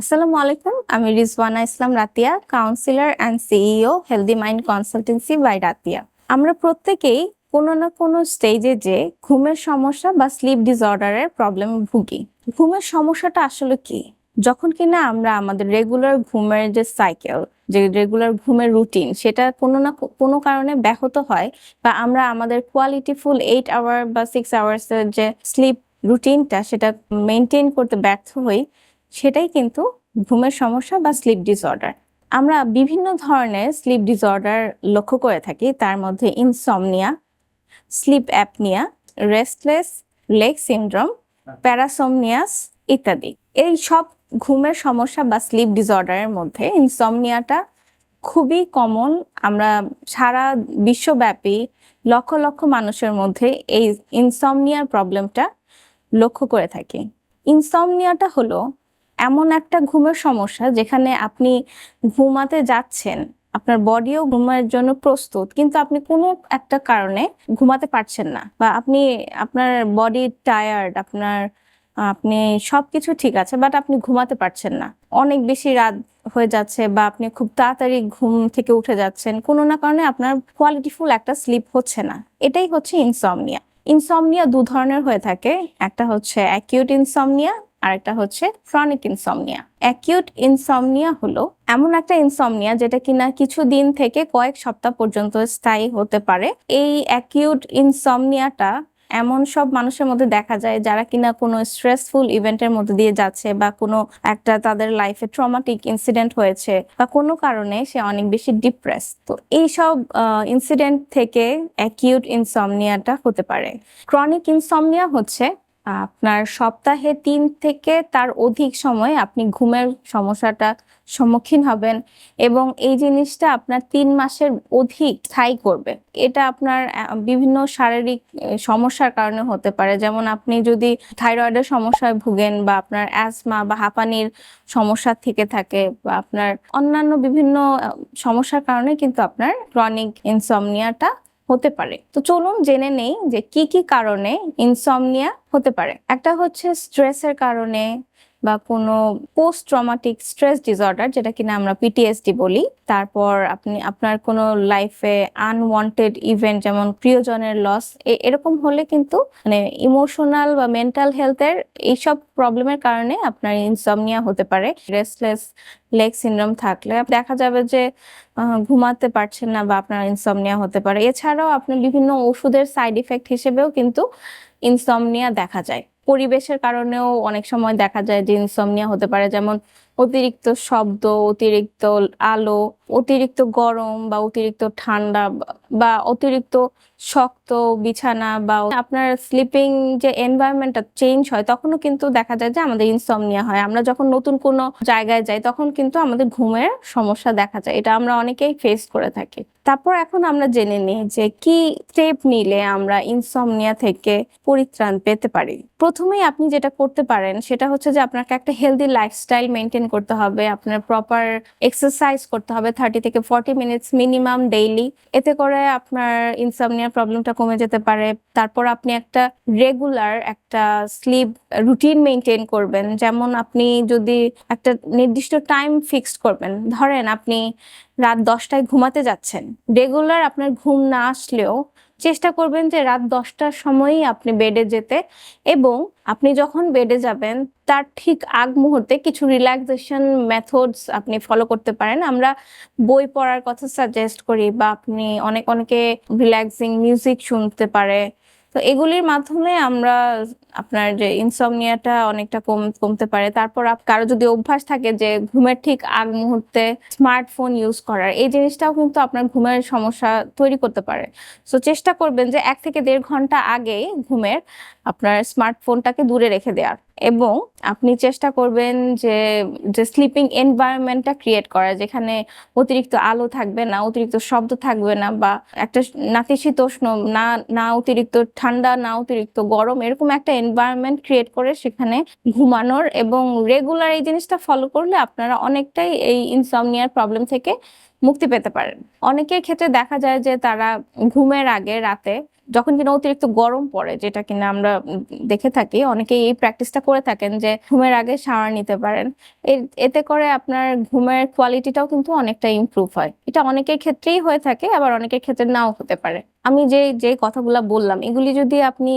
আসসালামু আলাইকুম, আমি Rizwana Islam Ratiya counsellor and CEO healthy mind consultancy by Ratiya আমরা প্রত্যেকেই কোনো না কোনো স্টেজে যে ঘুমের সমস্যা বা স্লিপ ডিসঅর্ডারের প্রবলেমে ভুগি। ঘুমের সমস্যাটা আসলে কি? যখন কিনা আমরা আমাদের রেগুলার ঘুমের যে সাইকেল যে রেগুলার ঘুমের রুটিন সেটা কোনো না কোনো কারণে ব্যাহত হয় বা আমরা আমাদের কোয়ালিটিফুল এইট আওয়ার বা সিক্স আওয়ার্সের যে স্লিপ রুটিনটা সেটা মেনটেন করতে ব্যর্থ হই সেটাই কিন্তু ঘুমের সমস্যা বা স্লিপ ডিসঅর্ডার আমরা বিভিন্ন ধরনের স্লিপ ডিসঅর্ডার লক্ষ্য করে থাকি, তার মধ্যে insomnia sleep apnoea restless leg syndrome parasomnias ইত্যাদি। এই সব ঘুমের সমস্যা বা স্লিপ ডিসঅর্ডারের মধ্যে ইনসমনিয়াটা খুবই কমন আমরা সারা বিশ্বব্যাপী লক্ষ লক্ষ মানুষের মধ্যে এই ইনসমনিয়ার প্রবলেমটা লক্ষ্য করে থাকি। ইনসমনিয়াটা হলো এমন একটা ঘুমের সমস্যা যেখানে আপনি ঘুমাতে যাচ্ছেন, আপনার বডিও ঘুমের জন্য প্রস্তুত, কিন্তু আপনি কোনো একটা কারণে ঘুমাতে পারছেন না বা আপনি, আপনার বডি টায়ার্ড আপনার, আপনি সবকিছু ঠিক আছে বাট আপনি ঘুমাতে পারছেন না। অনেক বেশি রাত হয়ে যাচ্ছে বা আপনি খুব তাড়াতাড়ি ঘুম থেকে উঠে যাচ্ছেন, কোনো না কারণে আপনার কোয়ালিটিফুল একটা স্লিপ হচ্ছে না। এটাই হচ্ছে ইনসমনিয়া ইনসমনিয়া দু ধরনের হয়ে থাকে। একটা হচ্ছে অ্যাকিউট ইনসমনিয়া আর একটা হচ্ছে ক্রনিক ইনসমনিয়া অ্যাকিউট ইনসমনিয়া হলো এমন একটা ইনসমনিয়া যেটা কিনা কিছু দিন থেকে কয়েক সপ্তাহ পর্যন্ত স্থায়ী হতে পারে। এই অ্যাকিউট ইনসমনিয়াটা এমন সব মানুষের মধ্যে দেখা যায় যারা কিনা কোনো স্ট্রেসফুল ইভেন্টের মধ্যে দিয়ে যাচ্ছে বা কোনো একটা তাদের লাইফে ট্রমাটিক ইনসিডেন্ট হয়েছে বা কোনো কারণে সে অনেক বেশি ডিপ্রেস তো এইসব ইনসিডেন্ট থেকে অ্যাকিউট ইনসমনিয়াটা হতে পারে। ক্রনিক ইনসমনিয়া হচ্ছে আপনার সপ্তাহে তিন থেকে তার অধিক সময় আপনি ঘুমের সমস্যাটা সম্মুখীন হবেন এবং এই জিনিসটা আপনার তিন মাসের অধিক স্থায়ী করবে। এটা আপনার বিভিন্ন শারীরিক সমস্যার কারণে হতে পারে। যেমন আপনি যদি থাইরয়েডের সমস্যায় ভুগেন বা আপনার অ্যাজমা বা হাঁপানির সমস্যা থেকে থাকে বা আপনার অন্যান্য বিভিন্ন সমস্যার কারণে কিন্তু আপনার ক্রনিক ইনসমনিয়াটা হতে পারে। তো চলুন জেনে নেই যে কি কি কারণে ইনসমনিয়া হতে পারে। একটা হচ্ছে স্ট্রেসের কারণে বা কোনো পোস্ট ট্রমাটিক স্ট্রেস ডিসঅর্ডার যেটা কিনা আমরা পিটিএসডি বলি, তারপর আপনি, আপনার কোনো লাইফে আনওয়ান্টেড ইভেন্ট যেমন প্রিয়জনের লস এরকম হলে কিন্তু মানে ইমোশনাল বা মেন্টাল হেলথের এইসব প্রবলেমের কারণে আপনার ইনসমনিয়া হতে পারে। রেস্টলেস লেগ সিনড্রোম থাকলে দেখা যাবে যে ঘুমাতে পারছেন না বা আপনার ইনসমনিয়া হতে পারে। এছাড়াও আপনি বিভিন্ন ওষুধের সাইড ইফেক্ট হিসেবেও কিন্তু ইনসমনিয়া দেখা যায়। পরিবেশের কারণেও অনেক সময় দেখা যায় যে ইনসমনিয়া হতে পারে যেমন অতিরিক্ত শব্দ, অতিরিক্ত আলো, অতিরিক্ত গরম বা অতিরিক্ত ঠান্ডা বা- অতিরিক্ত শক্ত বিছানা বা আপনার স্লিপিং যে এনভায়রনমেন্টটা চেঞ্জ হয়, তখনও কিন্তু দেখা যায় যে আমাদের ইনসমনিয়া হয়। আমরা যখন নতুন কোনো জায়গায় যাই, তখন কিন্তু আমাদের ঘুমের সমস্যা দেখা যায়। এটা আমরা অনেকেই ফেস করে থাকি। তারপর এখন আমরা জেনে নিই যে কি স্টেপ নিলে আমরা ইনসমনিয়া থেকে পরিত্রাণ পেতে পারি। প্রথমেই আপনি যেটা করতে পারেন, সেটা হচ্ছে যে আপনাকে একটা হেলদি লাইফস্টাইল মেনটেন করতে হবে, আপনার প্রপার এক্সারসাইজ করতে হবে থার্টি থেকে ফর্টি মিনিটস মিনিমাম ডেইলি এতে করে আপনার ইনসমনিয়া প্রবলেমটা কমে যেতে পারে। তারপর আপনি একটা রেগুলার একটা স্লিপ রুটিন মেনটেন করবেন। যেমন আপনি যদি একটা নির্দিষ্ট টাইম ফিক্সড করবেন, ধরেন আপনি রাত দশটায় ঘুমাতে যাচ্ছেন রেগুলার আপনার ঘুম না আসলেও চেষ্টা করবেন যে রাত দশটার সময়ই আপনি বেডে যেতে এবং আপনি যখন বেডে যাবেন, তার ঠিক আগ মুহূর্তে কিছু রিল্যাক্সেশন মেথডস আপনি ফলো করতে পারেন। আমরা বই পড়ার কথা সাজেস্ট করি বা আপনি অনেক, অনেকে রিল্যাক্সিং মিউজিক শুনতে পারে। তো এগুলির মাধ্যমে আমরা আপনার যে ইনসমনিয়াটা অনেকটা কম, কমতে পারে। তারপর কারও যদি অভ্যাস থাকে যে ঘুমের ঠিক আগ মুহূর্তে স্মার্টফোন ইউজ করার, এই জিনিসটাও কিন্তু আপনার ঘুমের সমস্যা তৈরি করতে পারে। সো চেষ্টা করবেন যে এক থেকে দেড় ঘণ্টা আগেই ঘুমের আপনার স্মার্টফোনটাকে দূরে রেখে দেওয়ার। এবং আপনি চেষ্টা করবেন যে যে স্লিপিং এনভায়রনমেন্টটা ক্রিয়েট করা যেখানে অতিরিক্ত আলো থাকবে না, অতিরিক্ত শব্দ থাকবে না বা একটা নাতিশীতোষ্ণ, না না অতিরিক্ত ঠান্ডা না অতিরিক্ত গরম এরকম একটা এনভায়রনমেন্ট ক্রিয়েট করে সেখানে ঘুমানোর এবং রেগুলার এই জিনিসটা ফলো করলে আপনারা অনেকটাই এই ইনসমনিয়ার প্রবলেম থেকে মুক্তি পেতে পারেন। অনেকের ক্ষেত্রে দেখা যায় যে তারা ঘুমের আগে রাতে যখন কিনা অতিরিক্ত গরম পড়ে, যেটা কিনা আমরা দেখে থাকি, অনেকেই এই প্র্যাকটিসটা করে থাকেন যে ঘুমের আগে শাওয়ার নিতে পারেন। এতে করে আপনার ঘুমের কোয়ালিটিটাও কিন্তু অনেকটা ইম্প্রুভ হয়। এটা অনেকের ক্ষেত্রেই হয়ে থাকে, আবার অনেকের ক্ষেত্রে নাও হতে পারে। আমি যে যে কথাগুলো বললাম, এগুলি যদি আপনি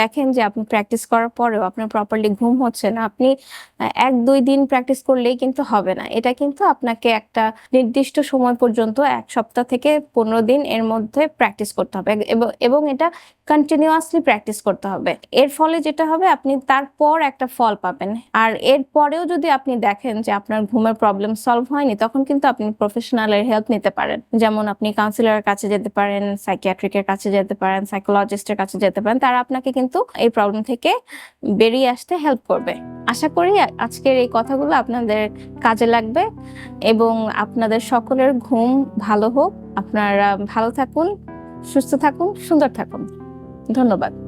দেখেন যে আপনি প্র্যাকটিস করার পরেও আপনার প্রপারলি ঘুম হচ্ছে না, আপনি এক দুই দিন প্র্যাকটিস করলেই কিন্তু হবে না। এটা কিন্তু আপনাকে একটা নির্দিষ্ট সময় পর্যন্ত এক সপ্তাহ থেকে পনেরো দিন এর মধ্যে প্র্যাকটিস করতে হবে। এবং- এটা কন্টিনিউয়াসলি প্র্যাকটিস করতে হবে। এর ফলে যেটা হবে, আপনি তারপর একটা ফল পাবেন। আর এর পরেও যদি আপনি দেখেন যে আপনার ঘুমের প্রবলেম সলভ হয়নি, তখন কিন্তু আপনি প্রফেশনালের হেল্প নিতে পারেন। যেমন আপনি কাউন্সিলরের কাছে যেতে পারেন সাইকিয়াট্রিকের কাছে যেতে পারেন সাইকোলজিস্টের কাছে যেতে পারেন, তারা আপনাকে কিন্তু এই প্রবলেম থেকে বেরিয়ে আসতে হেল্প করবে। আশা করি আজকের এই কথাগুলো আপনাদের কাজে লাগবে এবং আপনাদের সকলের ঘুম ভালো হোক। আপনারা ভালো থাকুন, সুস্থ থাকুন, সুন্দর থাকুন। ধন্যবাদ।